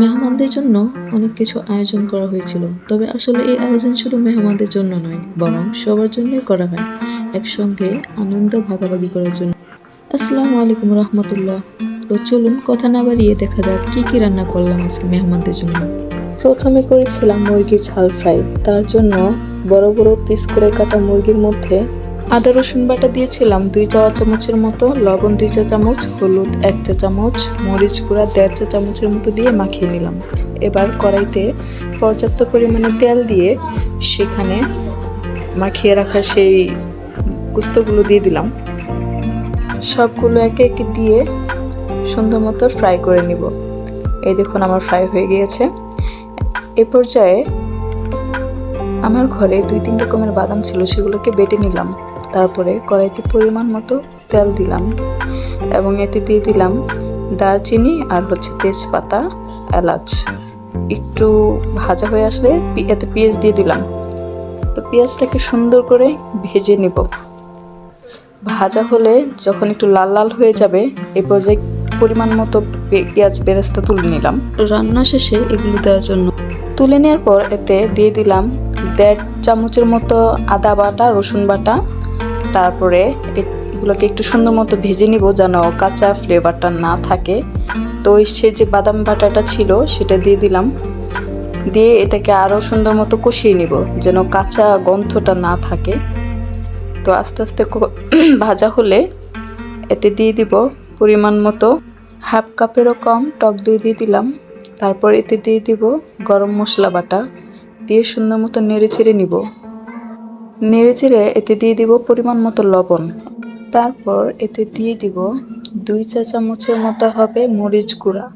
মেহমানদের জন্য অনেক কিছু আয়োজন করা হয়েছিল। তবে আসলে এই আয়োজন শুধু মেহমানদের জন্য নয়, বরং সবার জন্যই করা হয়। একসঙ্গে আনন্দ ভাগাভাগি করার জন্য। আসসালামু আলাইকুম রহমতুল্লাহ। তো চলুন কথা না বাড়িয়ে দেখা যাক কি কি রান্না করলাম আজকে মেহমানদের জন্য। প্রথমে করেছিলাম মুরগির ঝাল ফ্রাই। তার জন্য বড় বড় পিস করে কাটা মুরগির মধ্যে আদা, রসুন বাটা দিয়েছিলাম। দুই চা চামচের মতো, লবণ দুই চা চামচ, হলুদ এক চা চামচ, মরিচ গুঁড়া দেড় চা চামচের মতো দিয়ে মাখিয়ে নিলাম। এবার কড়াইতে পর্যাপ্ত পরিমাণে তেল দিয়ে সেখানে মাখিয়ে রাখা সেই গুস্তগুলো দিয়ে দিলাম। সবগুলো একে একে দিয়ে সুন্দর মতো ফ্রাই করে নিব। এই দেখুন আমার ফ্রাই হয়ে গিয়েছে। এ পর্যায়ে আমার ঘরে দুই তিন রকমের বাদাম ছিল, সেগুলোকে বেটে নিলাম। তারপরে কড়াইতে পরিমাণ মতো তেল দিলাম এবং এতে দিয়ে দিলাম দারচিনি আর হচ্ছে তেজপাতা এলাচ। একটু ভাজা হয়ে আসলে এতে পেঁয়াজ দিয়ে দিলাম। তো পেঁয়াজটাকে সুন্দর করে ভেজে নেব। ভাজা হলে যখন একটু লাল লাল হয়ে যাবে এ পর্যায়ে পরিমাণ মতো পেঁয়াজ বেরেস্তা তুলে নিলাম। রান্না শেষে এগুলো দেওয়ার জন্য। তুলে নেওয়ার পর এতে দিয়ে দিলাম দেড় চামচের মতো আদা বাটা রসুন বাটা তারপরে এগুলোকে একটু সুন্দর মতো ভেজে নিব যেন কাঁচা ফ্লেভারটা না থাকে। তো সে যে বাদাম বাটাটা ছিল, সেটা দিয়ে দিলাম। দিয়ে এটাকে আরও সুন্দর মতো কষিয়ে নিব যেন কাঁচা গন্ধটা না থাকে। তো আস্তে আস্তে ভাজা হলে এতে দিয়ে দিব পরিমাণ মতো হাফ কাপেরও কম টক দই দিয়ে দিলাম। তারপর এতে দিয়ে দিব গরম মশলা বাটা। দিয়ে সুন্দর মতো নেড়ে চেড়ে নিব। নেড়ে চেড়ে এতে দিয়ে দিব পরিমাণ মতো লবণ। তারপর এতে দিয়ে দিব দুই চা চামচের মতো হবে মরিচ গুঁড়া।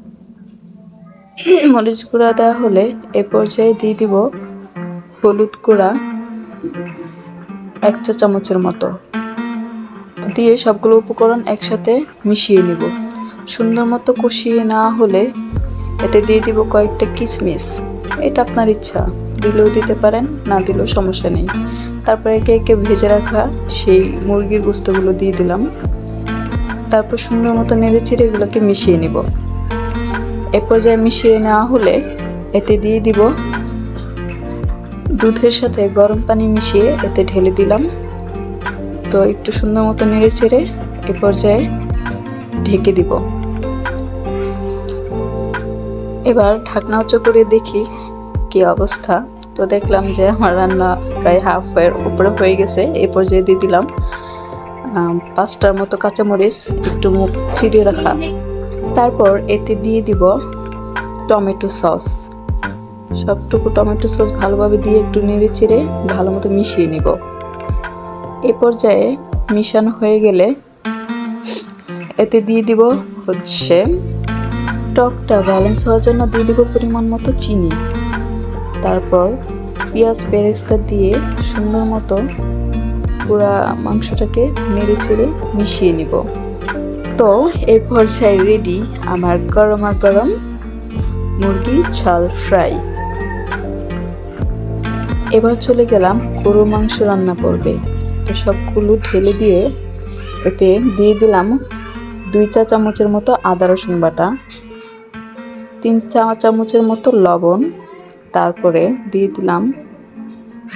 মরিচ গুঁড়া দেওয়া হলে এ পর্যায়ে দিয়ে দিব হলুদ গুঁড়া এক চা চামচের মতো। দিয়ে সবগুলো উপকরণ একসাথে মিশিয়ে নিব। সুন্দর মতো কষিয়ে না হলে এতে দিয়ে দিব কয়েকটা কিশমিশ এটা আপনার ইচ্ছা। দিলেও দিতে পারেন, না দিলেও সমস্যা নেই। তারপর একে একে ভেজে রাখা সেই মুরগির গোস্তগুলো দিয়ে দিলাম। তারপর সুন্দর মতো নেড়ে চেড়ে এগুলোকে মিশিয়ে নিব। এ পর্যায়ে মিশিয়ে নেওয়া হলে এতে দিয়ে দিব দুধের সাথে গরম পানি মিশিয়ে এতে ঢেলে দিলাম। তো একটু সুন্দর মতো নেড়ে চেড়ে এ পর্যায়ে ঢেকে দিব। এবার ঢাকনা উঁচু করে দেখি কি অবস্থা। তো দেখলাম যে আমার রান্না প্রায় হাফ এর উপরে হয়ে গেছে, এই পর্যায়ে দিয়ে দিলাম পাঁচটার মতো কাঁচামরিচ, একটু মুখ চিড়িয়ে রাখা। তারপর এতে দিয়ে দিব টমেটো সস। সবটুকু টমেটো সস ভালোভাবে দিয়ে একটু নেড়ে চেড়ে ভালো মতো মিশিয়ে নিব। এ পর্যায়ে মিশানো হয়ে গেলে এতে দিয়ে দিব হচ্ছে টকটা ব্যালেন্স হওয়ার জন্য দিয়ে দিব পরিমাণ মতো চিনি। তারপর পেঁয়াজ বেরেস্তা দিয়ে সুন্দর মতো পুরা মাংসটাকে নেড়ে চেড়ে মিশিয়ে নিব। তো এই পর্যায়ে রেডি আমার গরমা গরম মুরগি ঝাল ফ্রাই এবার চলে গেলাম গরু মাংস রান্না করবে তো সবগুলো ঢেলে দিয়ে এতে দিয়ে দিলাম দুই চা চামচের মতো আদা রসুন বাটা, তিন চা চামচের মতো লবণ তারপরে দিয়ে দিলাম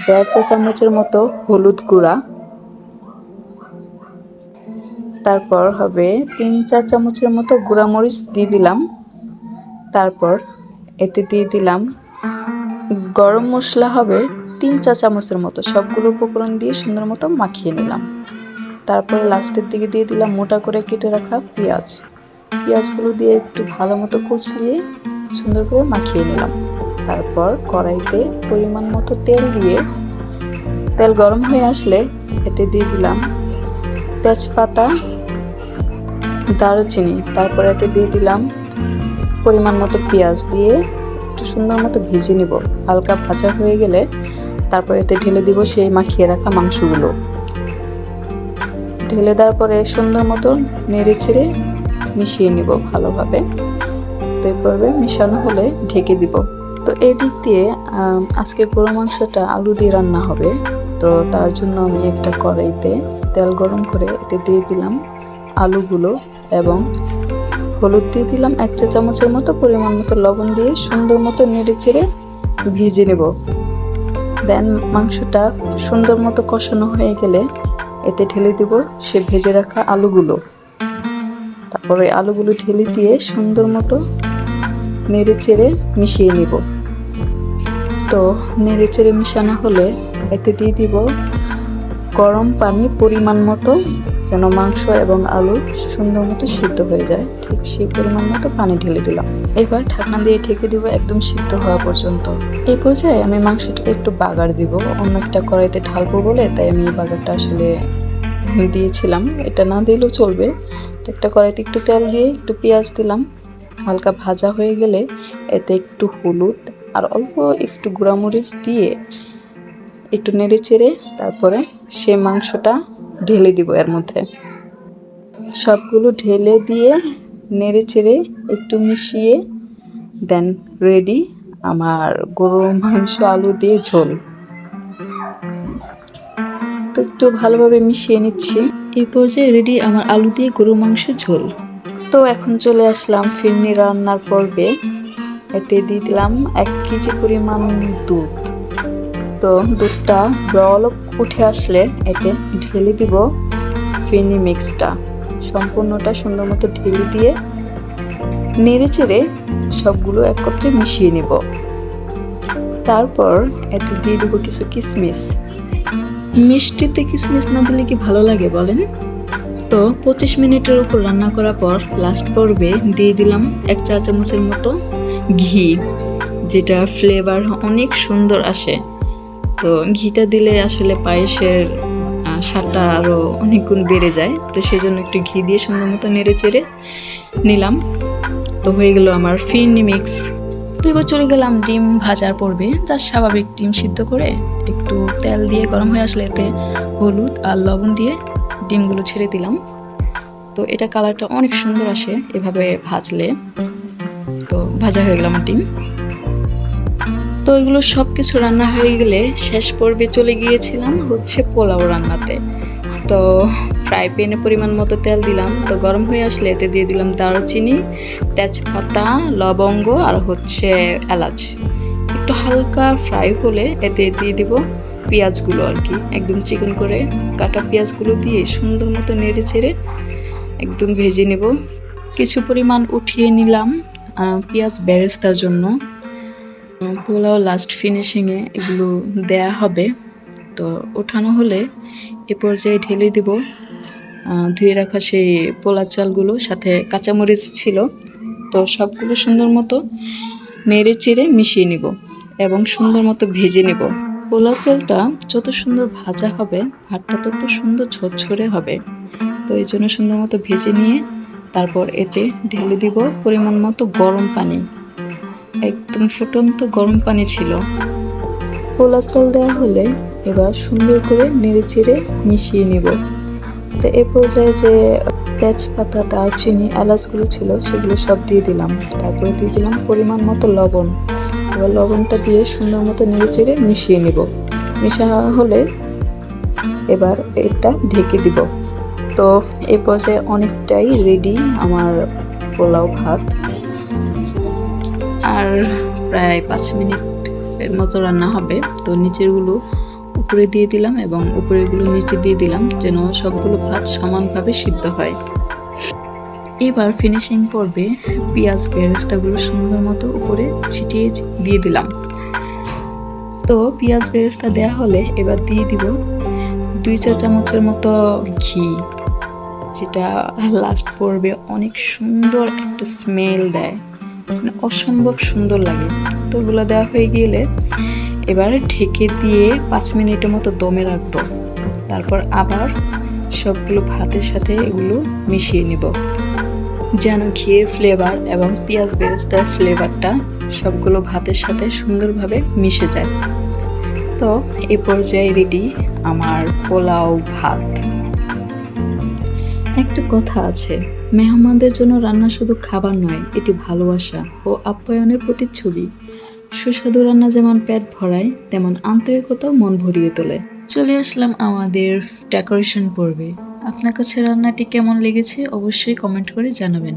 দেড় চা চামচের মতো হলুদ গুঁড়া। তারপর হবে তিন চা চামচের মতো গুঁড়া মরিচ দিয়ে দিলাম। তারপর এতে দিয়ে দিলাম গরম মশলা হবে তিন চা চামচের মতো। সবগুলো উপকরণ দিয়ে সুন্দর মতো মাখিয়ে নিলাম। তারপরে লাস্টের দিকে দিয়ে দিলাম মোটা করে কেটে রাখা পেঁয়াজ। পেঁয়াজগুলো দিয়ে একটু ভালো মতো কুচলিয়ে সুন্দর করে মাখিয়ে নিলাম। তারপর কড়াইতে পরিমাণ মতো তেল দিয়ে তেল গরম হয়ে আসলে এতে দিয়ে দিলাম তেজপাতা, দারুচিনি। তারপর এতে দিয়ে দিলাম পরিমাণ মতো পেঁয়াজ দিয়ে একটু সুন্দর মতো ভেজে নিব। হালকা ভাজা হয়ে গেলে তারপর এতে ঢেলে দিব সেই মাখিয়ে রাখা মাংসগুলো। ঢেলে দেওয়ার পরে সুন্দর মতো নেড়ে চেড়ে মিশিয়ে নিব ভালোভাবে। তো এই পর্বে মিশানো হলে ঢেকে দিব। তো এই দিক দিয়ে আজকে গরু মাংসটা আলু দিয়ে রান্না হবে। তো তার জন্য আমি একটা কড়াইতে তেল গরম করে এতে দিয়ে দিলাম আলুগুলো এবং হলুদ দিয়ে দিলাম এক চা চামচের মতো পরিমাণ মতো লবণ দিয়ে সুন্দর মতো নেড়ে চেড়ে ভিজে নেব। দেন মাংসটা সুন্দর মতো কষানো হয়ে গেলে এতে ঢেলে দিব সে ভেজে রাখা আলুগুলো। তারপরে আলুগুলো ঢেলে দিয়ে সুন্দর মতো নেড়ে চেড়ে মিশিয়ে নিব। তো নেড়ে চেড়ে মিশানো হলে এতে দিয়ে দিব গরম পানি পরিমাণ মতো, যেন মাংস এবং আলু সুন্দর মতো সিদ্ধ হয়ে যায়। ঠিক সেই পরিমাণ মতো পানি ঢেলে দিলাম। এবার ঢাকনা দিয়ে ঢেকে দিব একদম সিদ্ধ হওয়া পর্যন্ত। এই পর্যায়ে আমি মাংসটা একটু বাগার দিব। অন্য একটা কড়াইতে ঢালবো বলে তাই আমি এই বাগারটা আসলে দিয়েছিলাম। এটা না দিলেও চলবে। তো একটা কড়াইতে একটু তেল দিয়ে একটু পেঁয়াজ দিলাম। হালকা ভাজা হয়ে গেলে এতে একটু হলুদ আর অল্প একটু গুঁড়ামরিচ দিয়ে একটু নেড়ে চেড়ে তারপরে সে মাংসটা ঢেলে দিব এর মধ্যে। সবগুলো ঢেলে দিয়ে নেড়ে চেড়ে একটু মিশিয়ে দেন রেডি আমার গরু মাংস আলু দিয়ে ঝোল। তো একটু ভালোভাবে মিশিয়ে নিচ্ছি। এই পর্যায়ে রেডি আমার আলু দিয়ে গরু মাংস ঝোল। তো এখন চলে আসলাম ফিরনি রান্নার পর্বে। এতে দিয়ে দিলাম এক কেজি পরিমাণ দুধ। তো দুধটা বলক উঠে আসলে এতে ঢেলে দিব ফিরনি মিক্সটা। সম্পূর্ণটা সুন্দর মতো ঢেলে দিয়ে নেড়ে চেড়ে সবগুলো একত্রে মিশিয়ে নেব। তারপর এতে দিয়ে দেবো কিছু কিশমিশ মিষ্টিতে কিশমিশ না দিলে কি ভালো লাগে বলেন? তো পঁচিশ মিনিটের উপর রান্না করার পর লাস্ট পর্বে দিয়ে দিলাম এক চা চামচের মতো ঘি, যেটা ফ্লেভার অনেক সুন্দর আসে। তো ঘিটা দিলে আসলে পায়েসের স্বাদটা আরও অনেক গুণ বেড়ে যায়। তো সেই জন্য একটু ঘি দিয়ে সুন্দর মতো নেড়ে চেড়ে নিলাম। তো হয়ে গেল আমার ফিরনি মিক্স তো এবার চলে গেলাম ডিম ভাজার পর্বে। যার স্বাভাবিক ডিম সিদ্ধ করে একটু তেল দিয়ে গরম হয়ে আসলে এতে হলুদ আর লবণ দিয়ে ডিমগুলো ছেড়ে দিলাম। তো এটা কালারটা অনেক সুন্দর আসে এভাবে ভাজলে। ভাজা হয়ে গেল আমার ডিম তো এগুলো সব কিছু রান্না হয়ে গেলে শেষ পর্বে চলে গিয়েছিলাম হচ্ছে পোলাও রান্নাতে। তো ফ্রাই প্যানে পরিমাণ মতো তেল দিলাম। তো গরম হয়ে আসলে এতে দিয়ে দিলাম দারুচিনি, তেজপাতা, লবঙ্গ আর হচ্ছে এলাচ। একটু হালকা ফ্রাই হলে এতে দিয়ে দিব পেঁয়াজগুলো আর কি। একদম চিকন করে কাটা পেঁয়াজগুলো দিয়ে সুন্দর মতো নেড়ে চেড়ে একদম ভেজে নেব। কিছু পরিমাণ উঠিয়ে নিলাম। পেঁয়াজ ব্যারেস্তার জন্য পোলাও লাস্ট ফিনিশিংয়ে এগুলো দেয়া হবে। তো ওঠানো হলে এ পর্যায়ে ঢেলে দিব ধুয়ে রাখা সেই পোলা চালগুলো, সাথে কাঁচামরিচ ছিল। তো সবগুলো সুন্দর মতো নেড়ে চেড়ে মিশিয়ে নিব এবং সুন্দর মতো ভেজে নেব। পোলা চালটা যত সুন্দর ভাজা হবে, ভাতটা তত সুন্দর ঝরঝরে হবে। তো এই জন্য সুন্দর মতো ভেজে নিয়ে তারপর এতে ঢেলে দিব পরিমাণ মতো গরম পানি। একদম ফুটন্ত গরম পানি ছিল। পোলা চাল দেওয়া হলে এবার সুন্দর করে নেড়ে চেড়ে মিশিয়ে নিব। তো এ পর্যায়ে যে তেজপাতা, দারচিনি, এলাচগুলো ছিল সেগুলো সব দিয়ে দিলাম। তারপরে দিয়ে দিলাম পরিমাণ মতো লবণ। এবার লবণটা দিয়ে সুন্দর মতো নেড়ে চেড়ে মিশিয়ে নিব। মিশানো হলে এবার এটা ঢেকে দিব। তো এই পর্যায়ে অনেকটাই রেডি আমার পোলাও ভাত। আর প্রায় পাঁচ মিনিট এর মতো রান্না হবে। তো নিচেরগুলো উপরে দিয়ে দিলাম এবং উপরেরগুলো নিচে দিয়ে দিলাম যেন সবগুলো ভাত সমানভাবে সিদ্ধ হয়। এবার ফিনিশিং পর্বে পেঁয়াজ বেরেস্তাগুলো সুন্দর মতো উপরে ছিটিয়ে দিয়ে দিলাম। তো পেঁয়াজ বেরেস্তা দেওয়া হলে এবার দিয়ে দিব দুই চা চামচের মতো ঘি। যেটা লাস্ট পর্বে অনেক সুন্দর একটা স্মেল দেয়। মানে অসম্ভব সুন্দর লাগে। তো ওগুলো দেওয়া হয়ে গেলে এবার ঢেকে দিয়ে পাঁচ মিনিটের মতো দমে রাখব। তারপর আবার সবগুলো ভাতের সাথে এগুলো মিশিয়ে নিব। যেন ঘিয়ের ফ্লেভার এবং পেঁয়াজ বেরেস্তার ফ্লেভারটা সবগুলো ভাতের সাথে সুন্দরভাবে মিশে যায়। তো এ পর্যায়ে রেডি আমার পোলাও ভাত। একটা কথা আছে। মেহমানদের জন্য রান্না শুধু খাবার নয়, এটি ভালোবাসা ও আপ্যায়নের প্রতিচ্ছবি। সুস্বাদু রান্না যেমন পেট ভরায়, তেমন আন্তরিকতাও মন ভরিয়ে তোলে। চলে আসলাম আমাদের ডেকোরেশন পর্বে। আপনার কাছে রান্নাটি কেমন লেগেছে অবশ্যই কমেন্ট করে জানাবেন।